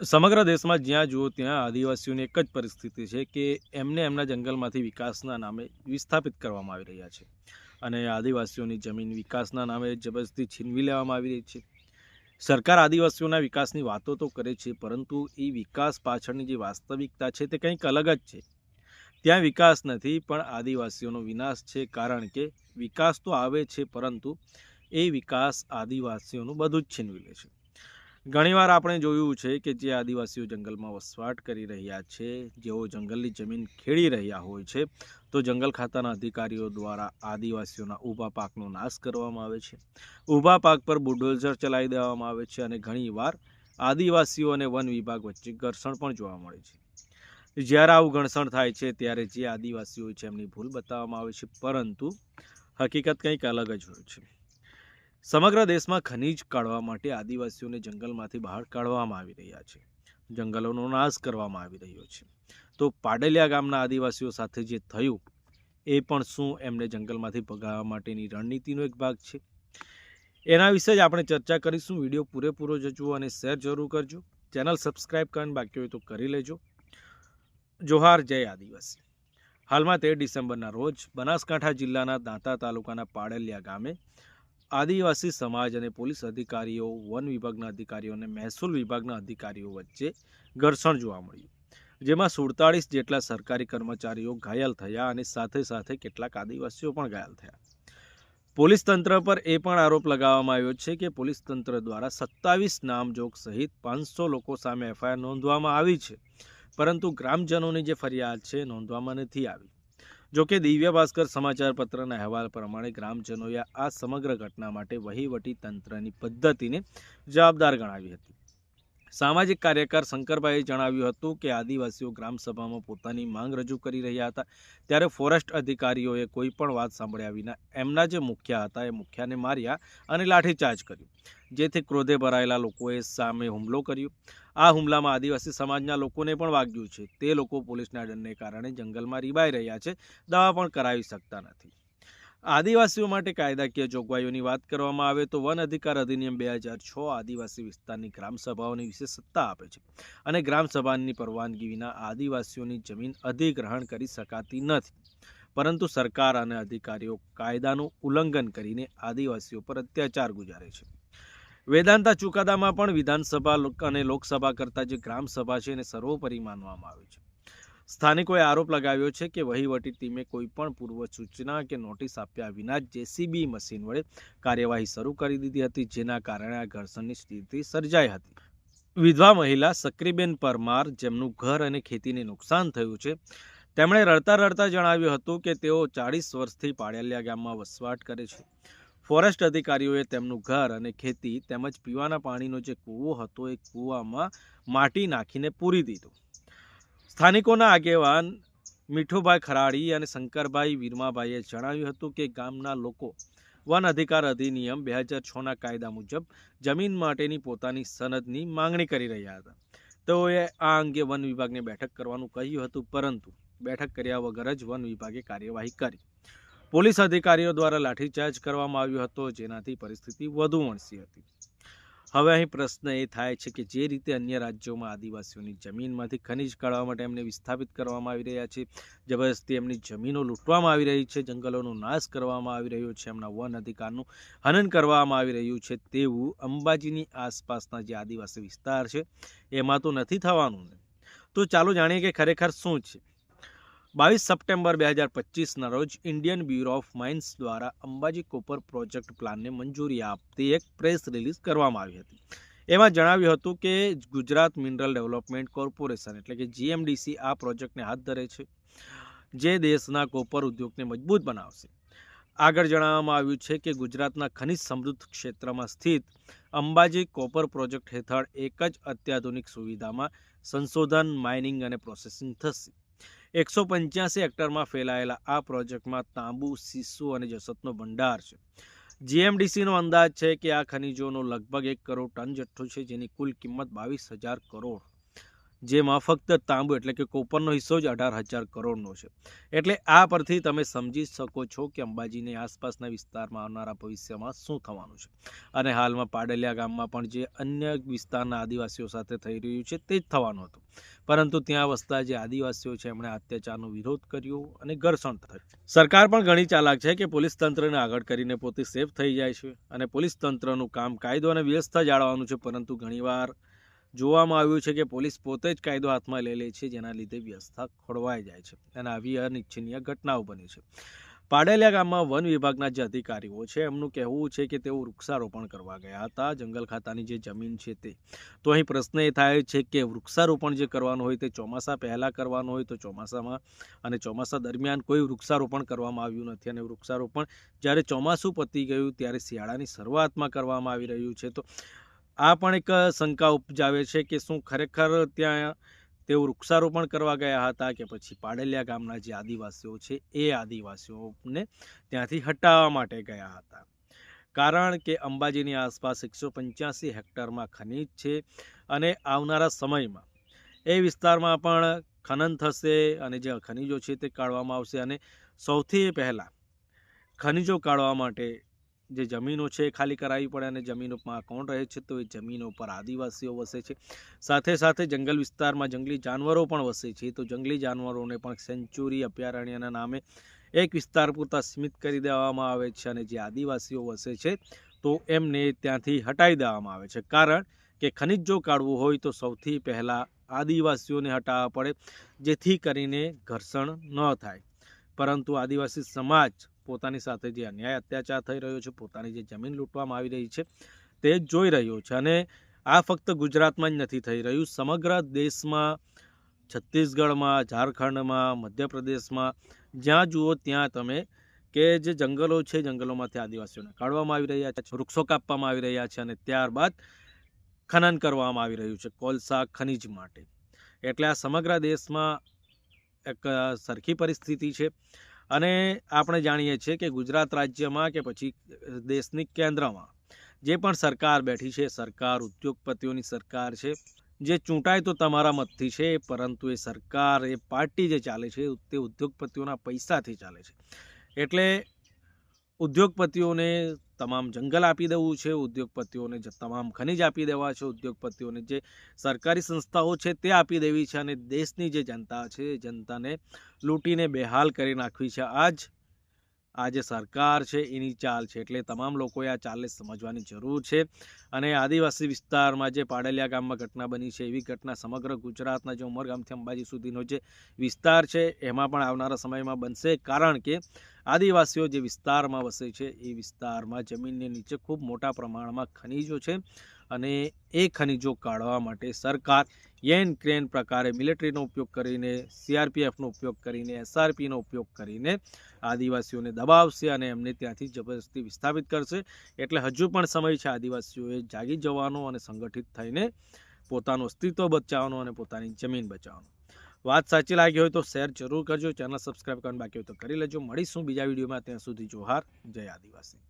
સમગ્ર દેશમાં જ્યાં જુઓ ત્યાં આદિવાસીઓની એક જ પરિસ્થિતિ છે કે એમને એમના જંગલમાંથી વિકાસના નામે વિસ્થાપિત કરવામાં આવી રહ્યા છે. અને આદિવાસીઓની જમીન વિકાસના નામે જબરજસ્તી છીનવી લેવામાં આવી રહી છે. સરકાર આદિવાસીઓના વિકાસની વાતો તો કરે છે, પરંતુ એ વિકાસ પાછળની જે વાસ્તવિકતા છે તે કંઈક અલગ જ છે. ત્યાં વિકાસ નથી, પણ આદિવાસીઓનો વિનાશ છે, કારણ કે વિકાસ તો આવે છે, પરંતુ એ વિકાસ આદિવાસીઓનું બધું જ છીનવી લે છે. ઘણીવાર આપણે જોયું છે કે જે આદિવાસીઓ જંગલમાં વસવાટ કરી રહ્યા છે, જેઓ જંગલની જમીન ખેડી રહ્યા હોય છે, તો જંગલ ખાતાના અધિકારીઓ દ્વારા આદિવાસીઓના ઊભા પાકનો નાશ કરવામાં આવે છે. ઊભા પાક પર બુલડોઝર ચલાવી દેવામાં આવે છે અને ઘણીવાર આદિવાસીઓ અને વન વિભાગ વચ્ચે ઘર્ષણ પણ જોવા મળે છે. જ્યારે આવું ઘર્ષણ થાય છે, ત્યારે જે આદિવાસીઓ છે એમની ભૂલ બતાવવામાં આવે છે, પરંતુ હકીકત કંઈક અલગ જ હોય છે. સમગ્ર દેશમાં ખનીજ કાઢવા માટે આદિવાસીઓને જંગલમાંથી બહાર કાઢવામાં આવી રહ્યા છે. જંગલોનો નાશ કરવામાં આવી રહ્યો છે. તો પાડલિયા ગામના આદિવાસીઓ સાથે જે થયું, એ પણ શું એમને જંગલમાંથી ભગાવવા માટેની રણનીતિનો એક ભાગ છે? એના વિશે જ આપણે ચર્ચા કરીશું. વીડિયો પૂરેપૂરો જજો અને શેર જરૂર કરજો. ચેનલ સબસ્ક્રાઈબ કરીને બાકી હોય તો કરી લેજો. જોહાર, જય આદિવાસી. હાલમાં તેર ડિસેમ્બરના રોજ બનાસકાંઠા જિલ્લાના દાંતા તાલુકાના પાડલિયા ગામે આદિવાસી સમાજ અને પોલીસ અધિકારીઓ, વન વિભાગના અધિકારીઓ અને મહેસૂલ વિભાગના અધિકારીઓ વચ્ચે ઘર્ષણ જોવા મળ્યું. જેમાં સુડતાળીસ જેટલા સરકારી કર્મચારીઓ ઘાયલ થયા અને સાથે સાથે કેટલાક આદિવાસીઓ પણ ઘાયલ થયા. પોલીસ તંત્ર પર એ પણ આરોપ લગાવવામાં આવ્યો છે કે પોલીસ તંત્ર દ્વારા સત્તાવીસ નામજોગ સહિત પાંચસો લોકો સામે એફઆઈઆર નોંધવામાં આવી છે. પરંતુ ગ્રામજનોની જે ફરિયાદ છે નોંધવામાં નથી આવી. જોકે દિવ્ય ભાસ્કર સમાચાર પત્રના અહેવાલ પ્રમાણે ગ્રામજનોએ આ સમગ્ર ઘટના માટે વહીવટી તંત્રની પદ્ધતિને જવાબદાર ગણાવી હતી. સામાજિક કાર્યકર શંકરભાઈએ જણાવ્યું હતું કે આદિવાસીઓ ગ્રામસભામાં પોતાની માંગ રજૂ કરી રહ્યા હતા. ત્યારે ફોરેસ્ટ અધિકારીઓએ કોઈ પણ વાત સાંભળ્યા વિના એમના જે મુખ્ય હતા એ મુખ્યાને માર્યા અને લાઠીચાર્જ કર્યું. જેથી ક્રોધે ભરાયેલા લોકોએ સામે હુમલો કર્યો. આ હુમલામાં આદિવાસી સમાજના લોકોને પણ વાગ્યું છે. તે લોકો પોલીસના દંડને કારણે જંગલમાં રીબાઈ રહ્યા છે. દવા પણ કરાવી શકતા નથી. આદિવાસીઓ માટે કાયદાકીય જોગવાઈઓની વાત કરવામાં આવે તો વન અધિકાર અધિનિયમ બે હજાર છ આદિવાસી વિસ્તારની ગ્રામસભાઓની વિશેષ સત્તા આપે છે અને ગ્રામસભાની પરવાનગી વિના આદિવાસીઓની જમીન અધિગ્રહણ કરી શકાતી નથી. પરંતુ સરકાર અને અધિકારીઓ કાયદાનું ઉલ્લંઘન કરીને આદિવાસીઓ પર અત્યાચાર ગુજારે છે. વેદાંતા ચુકાદામાં પણ વિધાનસભા અને લોકસભા કરતાં જે ગ્રામસભા છે એને સર્વોપરી માનવામાં આવે છે. સ્થાનિકોએ આરોપ લગાવ્યો છે કે વહીવટી ટીમે કોઈ પણ પૂર્વ સૂચના કે નોટિસ આપ્યા વિના જેસીબી મશીન વડે કાર્યવાહી શરૂ કરી દીધી હતી, જેના કારણે આ ઘર્ષણની સ્થિતિ સર્જાઈ હતી. વિધવા મહિલા સક્રીબેન પરમાર જેમનું ઘર અને ખેતીને નુકસાન થયું છે, તેમણે રડતા રડતા જણાવ્યું હતું કે તેઓ ચાળીસ વર્ષથી પાડેલિયા ગામમાં વસવાટ કરે છે. ફોરેસ્ટ અધિકારીઓએ તેમનું ઘર અને ખેતી તેમજ પીવાના પાણીનો જે કૂવો હતો, એ કૂવામાં માટી નાખીને પૂરી દીધો. સ્થાનિકોના આગેવાન મીઠુભાઈ ખરાડી અને શંકરભાઈ વીરમાભાઈએ જણાવ્યું હતું કે, ગામના લોકો વન અધિકાર અધિનિયમ બે હજાર છના કાયદા મુજબ જમીન માટેની પોતાની સનદની માંગણી કરી રહ્યા હતા. તેઓએ આ અંગે વન વિભાગને બેઠક કરવાનું કહ્યું હતું, પરંતુ બેઠક કર્યા વગર જ વન વિભાગે કાર્યવાહી કરી. પોલીસ અધિકારીઓ દ્વારા લાઠીચાર્જ કરવામાં આવ્યો હતો, જેનાથી પરિસ્થિતિ વધુ વણસી હતી. હવે અહીં પ્રશ્ન એ થાય છે કે જે રીતે અન્ય રાજ્યોમાં આદિવાસીઓની જમીનમાંથી ખનીજ કાઢવા માટે એમને વિસ્થાપિત કરવામાં આવી રહ્યા છે જબરદસ્તી એમની જમીનો લૂંટવામાં આવી રહી છે, જંગલોનો નાશ કરવામાં આવી રહ્યો છે, એમના વન અધિકારનું હનન કરવામાં આવી રહ્યું છે, તેવું અંબાજીની આસપાસના જે આદિવાસી વિસ્તાર છે, એમાં તો નથી થવાનું તો ચાલો જાણીએ કે ખરેખર શું છે. બાવીસ સપ્ટેમ્બર બે હજાર પચીસના રોજ ઇન્ડિયન બ્યુરો ઓફ માઇન્સ દ્વારા અંબાજી કોપર પ્રોજેક્ટ પ્લાનને મંજૂરી આપતી એક પ્રેસ રિલીઝ કરવામાં આવી હતી. એમાં જણાવ્યું હતું કે ગુજરાત મિનરલ ડેવલપમેન્ટ કોર્પોરેશન એટલે કે જીએમડીસી આ પ્રોજેક્ટને હાથ ધરે છે, જે દેશના કોપર ઉદ્યોગને મજબૂત બનાવશે. આગળ જણાવવામાં આવ્યું છે કે ગુજરાતના ખનિજ સમૃદ્ધ ક્ષેત્રમાં સ્થિત અંબાજી કોપર પ્રોજેક્ટ હેઠળ એક જ અત્યાધુનિક સુવિધામાં સંશોધન, માઇનિંગ અને પ્રોસેસિંગ થશે. એકસો પંચ્યાસી હેક્ટરમાં ફેલાયેલા આ પ્રોજેક્ટમાં તાંબુ, સીસુ અને જસતનો ભંડાર છે. જીએમડીસીનો અંદાજ છે કે આ ખનિજોનો લગભગ એક કરોડ ટન જથ્થો છે, જેની કુલ કિંમત બાવીસ હજાર કરોડ જેમાં ફક્ત તાંબુ એટલે કે કોપરનો હિસ્સો જ અઢાર હજાર કરોડનો છે. એટલે આ પરથી તમે સમજી શકો છો કે અંબાજીની આસપાસના વિસ્તારમાં આવનારા ભવિષ્યમાં શું થવાનું છે. અને હાલમાં પાડલિયા ગામમાં પણ જે અન્ય વિસ્તારના આદિવાસીઓ સાથે થઈ રહ્યું છે તે જ થવાનું હતું. પરંતુ ત્યાં વસતા જે આદિવાસીઓ છે એમણે અત્યાચારનો વિરોધ કર્યો અને ઘર્ષણ થયું. સરકાર પણ ઘણી ચાલાક છે કે પોલીસ તંત્રને આગળ કરીને પોતે સેફ થઈ જાય છે અને પોલીસ તંત્રનું કામ કાયદો અને વ્યવસ્થા જાળવવાનું છે પરંતુ ઘણીવાર જોવામાં આવ્યું છે કે પોલીસ પોતે જ કાયદો હાથમાં લઈ લે છે, જેના લીધે વ્યવસ્થા ખોળવાઈ જાય છે અને આવી અનિચ્છનીય ઘટનાઓ બની છે. પાડેલિયા ગામમાં વન વિભાગના જે અધિકારીઓ છે, એમનું કહેવું છે કે તેઓ વૃક્ષારોપણ કરવા ગયા હતા. જંગલ ખાતાની જે જમીન છે તે. તો અહીં પ્રશ્ન એ થાય છે કે વૃક્ષારોપણ જે કરવાનું હોય તે ચોમાસા પહેલાં કરવાનું હોય તો ચોમાસામાં અને ચોમાસા દરમિયાન કોઈ વૃક્ષારોપણ કરવામાં આવ્યું નથી. અને વૃક્ષારોપણ જ્યારે ચોમાસું પતી ગયું ત્યારે શિયાળાની શરૂઆતમાં કરવામાં આવી રહ્યું છે. તો આ પણ એક શંકા ઉપજાવે છે કે શું ખરેખર ત્યાં તેઓ વૃક્ષારોપણ કરવા ગયા હતા કે પછી પાડેલિયા ગામના જે આદિવાસીઓ છે એ આદિવાસીઓને ત્યાંથી હટાવવા માટે ગયા હતા. કારણ કે અંબાજીની આસપાસ એકસો પંચ્યાસી હેક્ટરમાં ખનિજ છે અને આવનારા સમયમાં એ વિસ્તારમાં પણ ખનન થશે અને જે ખનિજો છે તે કાઢવામાં આવશે અને સૌથી પહેલાં ખનિજો કાઢવા માટે જે જમીનો છે એ ખાલી કરાવવી પડે અને જમીનોમાં કોણ રહે છે, તો એ જમીનો પર આદિવાસીઓ વસે છે. સાથે સાથે જંગલ વિસ્તારમાં જંગલી જાનવરો પણ વસે છે. તો જંગલી જાનવરોને પણ સેન્ચુરી અભયારણ્યના નામે એક વિસ્તાર પૂરતા સીમિત કરી દેવામાં આવે છે અને જે આદિવાસીઓ વસે છે, તો એમને ત્યાંથી હટાવી દેવામાં આવે છે. કારણ કે ખનિજ જો કાઢવું હોય, તો સૌથી પહેલાં આદિવાસીઓને હટાવવા પડે, જેથી કરીને ઘર્ષણ ન થાય. પરંતુ આદિવાસી સમાજ પોતાની સાથે જે અન્યાય અત્યાચાર થઈ રહ્યો છે, પોતાની જે જમીન લૂંટવામાં આવી રહી છે, તે જોઈ રહ્યો છે. અને આ ફક્ત ગુજરાતમાં જ નથી થઈ રહ્યું. સમગ્ર દેશમાં, છત્તીસગઢમાં, ઝારખંડમાં, મધ્યપ્રદેશમાં, જ્યાં જુઓ ત્યાં તમે કે જે જંગલો છે, જંગલોમાંથી આદિવાસીઓને કાઢવામાં આવી રહ્યા છે, વૃક્ષો કાપવામાં આવી રહ્યા છે અને ત્યારબાદ ખનન કરવામાં આવી રહ્યું છે, કોલસા ખનિજ માટે. એટલે આ સમગ્ર દેશમાં એક સરખી પરિસ્થિતિ છે. અને આપણે જાણીએ છીએ કે ગુજરાત રાજ્યમાં કે પછી દેશની કેન્દ્રમાં જે પણ સરકાર બેઠી છે, સરકાર, ઉદ્યોગપતિઓની સરકાર છે, જે ચૂંટાય તો તમારા મતથી છે, પરંતુ એ સરકાર, એ પાર્ટી જે ચાલે છે, તે ઉદ્યોગપતિઓના પૈસાથી ચાલે છે. એટલે ઉદ્યોગપતિઓને તમામ જંગલ આપી દેવું છે, ઉદ્યોગપતિઓને જે તમામ ખનિજ આપી દેવા છે, ઉદ્યોગપતિઓને જે સરકારી સંસ્થાઓ છે તે આપી દેવી છે અને દેશની જે જનતા છે જનતાને લૂંટીને બેહાલ કરી નાખવી છે. આ જ આ જે સરકાર છે, એની ચાલ છે. એટલે તમામ લોકોએ આ ચાલને સમજવાની જરૂર છે. અને આદિવાસી વિસ્તારમાં જે પાડલિયા ગામમાં ઘટના બની છે, એવી ઘટના સમગ્ર ગુજરાતના જે ઉમરગામથી અંબાજી સુધીનો જે વિસ્તાર છે, એમાં પણ આવનારા સમયમાં બનશે. કારણ કે આદિવાસીઓ જે વિસ્તારમાં વસે છે, એ વિસ્તારમાં જમીનની નીચે ખૂબ મોટા પ્રમાણમાં ખનિજો છે. અને એ ખનિજો કાઢવા માટે સરકાર યેન ક્રેન પ્રકારે મિલિટરીનો ઉપયોગ કરીને, સીઆરપીએફનો ઉપયોગ કરીને, એસઆરપીનો ઉપયોગ કરીને આદિવાસીઓને દબાવશે અને એમને ત્યાંથી જબરદસ્તી વિસ્થાપિત કરશે. એટલે હજુ પણ સમય છે આદિવાસીઓએ જાગી જવાનો અને સંગઠિત થઈને પોતાનું અસ્તિત્વ બચાવવાનું અને પોતાની જમીન બચાવવાનું. વાત સાચી લાગી હોય તો શેર જરૂર કરજો. ચેનલ સબસ્ક્રાઈબ કરવાનું બાકી હોય તો કરી લેજો. મળીશું બીજા વિડીયોમાં. ત્યાં સુધી જોહાર. જય આદિવાસી.